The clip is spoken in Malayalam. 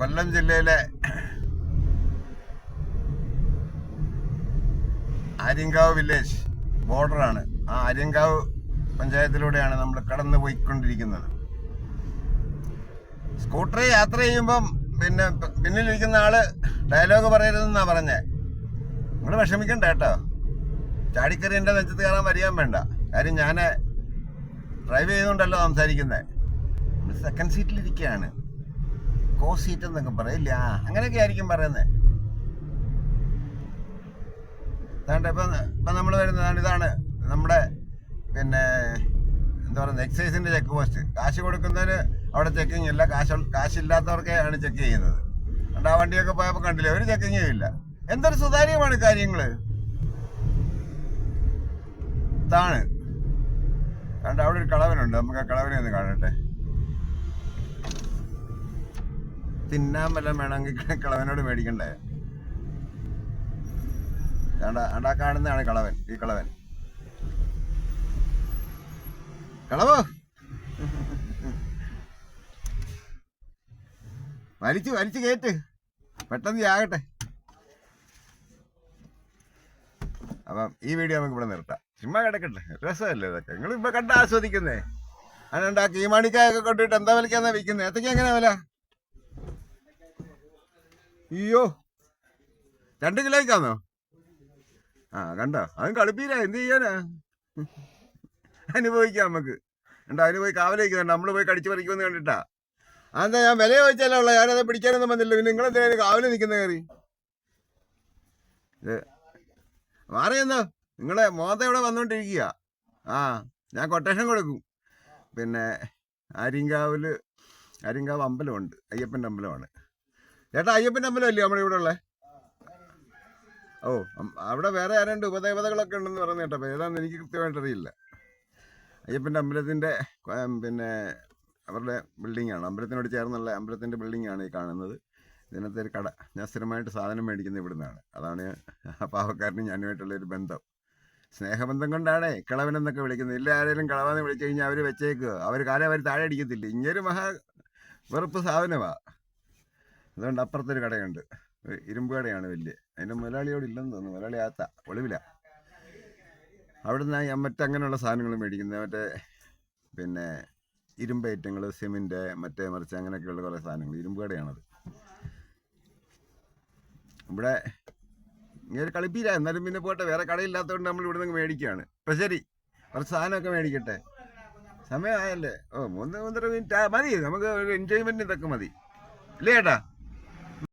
കൊല്ലം ജില്ലയിലെ ആര്യങ്കാവ് വില്ലേജ് ബോർഡറാണ് ആ ആര്യങ്കാവ് പഞ്ചായത്തിലൂടെയാണ് നമ്മൾ കടന്നു പോയിക്കൊണ്ടിരിക്കുന്നത്. സ്കൂട്ടറിൽ യാത്ര ചെയ്യുമ്പം പിന്നെ പിന്നിലിരിക്കുന്ന ആൾ ഡയലോഗ് പറയരുതെന്നാ പറഞ്ഞേ. നിങ്ങൾ വിഷമിക്കണ്ട കേട്ടോ. ചാടിക്കറി എന്റെ നെഞ്ചത്ത് കയറാൻ വരികയും വേണ്ട. കാര്യം ഞാൻ ഡ്രൈവ് ചെയ്തുകൊണ്ടല്ലോ സംസാരിക്കുന്നത് സെക്കൻഡ് സീറ്റിലിരിക്കുകയാണ് കോ സീറ്റ് എന്നൊക്കെ പറയില്ല? അങ്ങനെയൊക്കെ ആയിരിക്കും പറയുന്നത് അതാണ്ട് ഇപ്പം ഇപ്പം നമ്മൾ വരുന്നതാണ് ഇതാണ് നമ്മുടെ പിന്നെ എന്താ പറയുന്നത് എക്സൈസിന്റെ ചെക്ക് പോസ്റ്റ്. കാശ് കൊടുക്കുന്നതിന് അവിടെ ചെക്കിങ് ഇല്ല. കാശ് കാശില്ലാത്തവർക്കാണ് ചെക്ക് ചെയ്യുന്നത്. അതുകൊണ്ട് ആ വണ്ടിയൊക്കെ പോയപ്പോൾ കണ്ടില്ല? ഒരു ചെക്കിങ്ങും ഇല്ല. എന്തൊരു സുതാര്യമാണ് കാര്യങ്ങൾ താണ് കണ്ട അവിടെ ഒരു കളവനുണ്ട്. നമുക്ക് ആ കളവനെ ഒന്ന് കാണട്ടെ. തിന്നാൻ വല്ലതും വേണമെങ്കിൽ കിളവനോട് മേടിക്കണ്ടേ? കണ്ട അണ്ടാ കാണുന്നതാണ് കളവൻ ഈ കളവൻ. കളവോ? വലിച്ചു വലിച്ചു കയറ്റ് പെട്ടെന്ന് ആകട്ടെ. അപ്പം ഈ വീഡിയോ നമുക്ക് ഇവിടെ നിർത്താം. ചുമ്മാ കിടക്കട്ടെ. രസമല്ലേ ഇതൊക്കെ? നിങ്ങൾ ഇപ്പൊ കണ്ട് ആസ്വദിക്കുന്നേ. അതുകൊണ്ട് കീമാണിക്കായൊക്കെ കൊണ്ടിട്ട് എന്താ വിലക്കാന്നാ വിൽക്കുന്നത് ഏത്തക്ക എങ്ങനെയാ വില? അയ്യോ. രണ്ട് കിലോയ്ക്കാന്നോ ആ കണ്ടോ? അതും കളിപ്പീര എന്ത് ചെയ്യാനാ? അനുഭവിക്കാം നമുക്ക്. എന്താ അതിന് പോയി കാവലേക്ക് നമ്മൾ പോയി കടിച്ചു പറിക്കുമെന്ന് കണ്ടിട്ടാ. അതെന്താ ഞാൻ വില ചോദിച്ചാലേ ഉള്ളൂ. ഞാനത് പിടിക്കാനൊന്നും വന്നില്ല. പിന്നെ നിങ്ങളെന്തിനാ കാവൽ നിൽക്കുന്ന കയറി ഇത് മാറിയെന്നോ? നിങ്ങളെ മോത ഇവിടെ വന്നുകൊണ്ടിരിക്കുക ആ ഞാൻ കൊട്ടേഷൻ കൊടുക്കും. പിന്നെ ആര്യങ്കാവിൽ ആര്യങ്കാവ് അമ്പലമുണ്ട്. അയ്യപ്പന്റെ അമ്പലമാണ്. ചേട്ടാ അയ്യപ്പന്റെ അമ്പലമല്ലേ നമ്മുടെ ഇവിടെ ഉള്ളത് ഓ അവിടെ വേറെ ആരുണ്ട് ഉപദേവതകളൊക്കെ ഉണ്ടെന്ന് പറയുന്ന കേട്ടോ ഏതാണെന്ന് എനിക്ക് കൃത്യമായിട്ട് അറിയില്ല. അയ്യപ്പന്റെ അമ്പലത്തിന്റെ പിന്നെ അവരുടെ ബിൽഡിങ്ങാണ്. അമ്പലത്തിനോട് ചേർന്നുള്ള അമ്പലത്തിന്റെ ബിൽഡിങ്ങാണ് ഈ കാണുന്നത്. ഇതിനകത്ത് ഒരു കട. ഞാൻ സ്ഥിരമായിട്ട് സാധനം മേടിക്കുന്നത് ഇവിടുന്നാണ്. അതാണ് ആ പാവക്കാരനും ഒരു ബന്ധം. സ്നേഹബന്ധം കൊണ്ടാണ് കിളവനെന്നൊക്കെ വിളിക്കുന്നത്. ഇല്ല ആരെങ്കിലും കിളവെന്ന് വിളിച്ചു കഴിഞ്ഞാൽ അവർ വെച്ചേക്കുക അവർ കാലം അവർ താഴെ അടിക്കത്തില്ല. ഇങ്ങനൊരു മഹാ വെറുപ്പ് സാധനമാണ് അതുകൊണ്ട് അപ്പുറത്തൊരു കടയുണ്ട്. ഇരുമ്പ് കടയാണ് വലിയ. അതിന്റെ മുതലാളിയോട് ഇല്ലെന്ന് തോന്നുന്നു. മുതലാളി ആത്ത ഒളിവില. നിന്ന് ഞാൻ മറ്റങ്ങനെയുള്ള സാധനങ്ങൾ മേടിക്കുന്നത്. മറ്റേ പിന്നെ ഇരുമ്പ് ഐറ്റങ്ങൾ സിമെന്റ് മറ്റേ മറിച്ച് അങ്ങനെയൊക്കെയുള്ള കുറേ സാധനങ്ങൾ. ഇരുമ്പ് കടയാണത്. ഇവിടെ ഇങ്ങനെ കളിപ്പീര. എന്നാലും പിന്നെ പോട്ടെ വേറെ കടയില്ലാത്തതുകൊണ്ട് നമ്മൾ ഇവിടെ നിന്ന് മേടിക്കുകയാണ്. ഇപ്പം ശരി. കുറച്ച് സാധനമൊക്കെ മേടിക്കട്ടെ. സമയമായല്ലേ? ഓ മൂന്ന് മൂന്നര മിനിറ്റ്. മതി. നമുക്ക് ഒരു എൻജോയ്മെന്റ് ഇതൊക്കെ മതി. ഇല്ലേ ചേട്ടാ